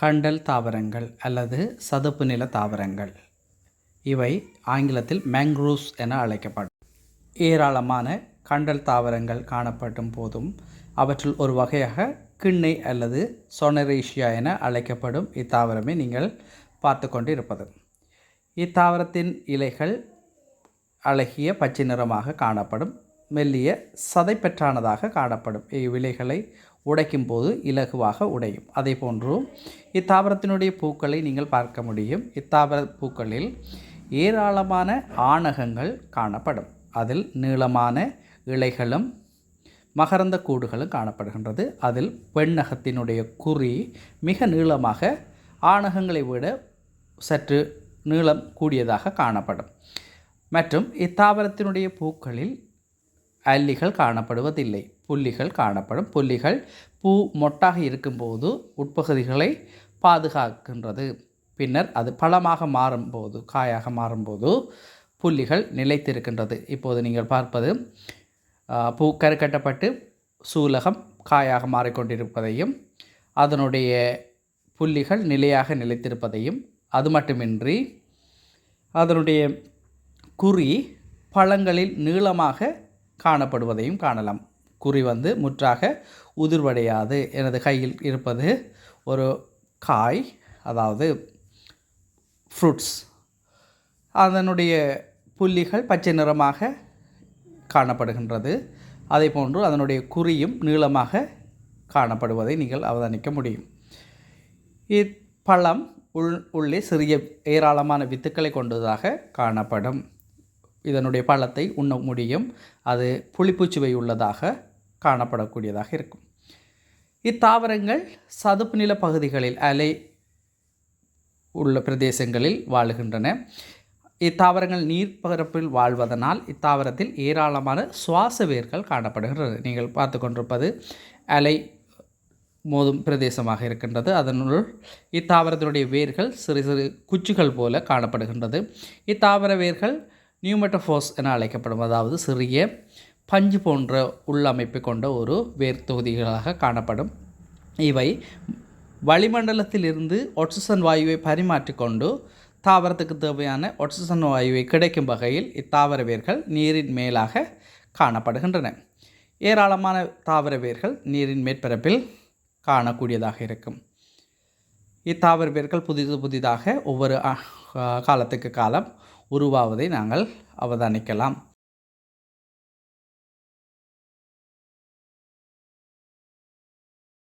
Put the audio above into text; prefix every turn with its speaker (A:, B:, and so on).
A: கண்டல் தாவரங்கள் அல்லது சதுப்பு நில தாவரங்கள். இவை ஆங்கிலத்தில் மேங்க்ரூவ்ஸ் என அழைக்கப்படும். ஏராளமான கண்டல் தாவரங்கள் காணப்படும் போதும் அவற்றுள் ஒரு வகையாக கிண்ணை அல்லது சொனரேஷியா என அழைக்கப்படும் இத்தாவரமே நீங்கள் பார்த்து கொண்டு இருப்பது இத்தாவரத்தின் இலைகள் அழகிய பச்சை நிறமாக காணப்படும் மெல்லிய சதைப்பற்றானதாக காணப்படும். இவ்விலைகளை உடைக்கும் போது இலகுவாக உடையும். அதே போன்று இத்தாவரத்தினுடைய பூக்களை நீங்கள் பார்க்க முடியும். இத்தாவர பூக்களில் ஏராளமான ஆணகங்கள் காணப்படும். அதில் நீளமான இலைகளும் மகரந்த கூடுகளும் காணப்படுகின்றது. அதில் பெண்ணகத்தினுடைய குறி மிக நீளமாக ஆணகங்களை விட சற்று நீளம் கூடியதாக காணப்படும். மற்றும் இத்தாவரத்தினுடைய பூக்களில் அல்லிகள் காணப்படுவதில்லை. புள்ளிகள் காணப்படும். புள்ளிகள் பூ மொட்டாக இருக்கும்போது உட்பகுதிகளை பாதுகாக்கின்றது. பின்னர் அது பழமாக மாறும்போது காயாக மாறும்போது புள்ளிகள் நிலைத்திருக்கின்றது. இப்போது நீங்கள் பார்ப்பது பூ கருக்கட்டப்பட்டு சூலகம் காயாக மாறிக்கொண்டிருப்பதையும் அதனுடைய புள்ளிகள் நிலையாக நிலைத்திருப்பதையும் அது மட்டுமின்றி அதனுடைய குறி பழங்களில் நீளமாக காணப்படுவதையும் காணலாம். குறி வந்து முற்றாக உதிர்வடையாது. எனது கையில் இருப்பது ஒரு காய் அதாவது ஃப்ரூட்ஸ் அதனுடைய புள்ளிகள் பச்சை நிறமாக காணப்படுகின்றது. அதே போன்று அதனுடைய குறியும் நீளமாக காணப்படுவதை நீங்கள் அவதானிக்க முடியும். இப்பழம் உள் உள்ளே சிறிய ஏராளமான வித்துக்களை கொண்டதாக காணப்படும். இதனுடைய பழத்தை உண்ண முடியும். அது புளிப்புச்சுவை உள்ளதாக காணப்படக்கூடியதாக இருக்கும். இத்தாவரங்கள் சதுப்பு நில பகுதிகளில் அலை உள்ள பிரதேசங்களில் வாழுகின்றன. இத்தாவரங்கள் நீர்ப்பரப்பில் வாழ்வதனால் இத்தாவரத்தில் ஏராளமான சுவாச வேர்கள் காணப்படுகின்றது. நீங்கள் பார்த்து கொண்டிருப்பது அலை மோதும் பிரதேசமாக இருக்கின்றது. அதனுள் இத்தாவரத்தினுடைய வேர்கள் சிறு சிறு குச்சிகள் போல காணப்படுகின்றது. இத்தாவர வேர்கள் நியூமெட்டோஃபோஸ் என அழைக்கப்படும் அதாவது சிறிய பஞ்சு போன்ற உள்ளமைப்பு கொண்ட ஒரு வேர் தொகுதிகளாக காணப்படும். இவை வளிமண்டலத்திலிருந்து ஆக்சிஜன் வாயுவை பரிமாற்றிக்கொண்டு தாவரத்துக்கு தேவையான ஆக்சிஜன் வாயுவை கிடைக்கும் வகையில் இத்தாவர வேர்கள் நீரின் மேலாக காணப்படுகின்றன. ஏராளமான தாவர வேர்கள் நீரின் மேற்பரப்பில் காணக்கூடியதாக இருக்கும். இத்தாவர வேர்கள் புதிது புதிதாக ஒவ்வொரு காலத்துக்கு காலம் உருவாவதை நாங்கள் அவதானிக்கலாம்.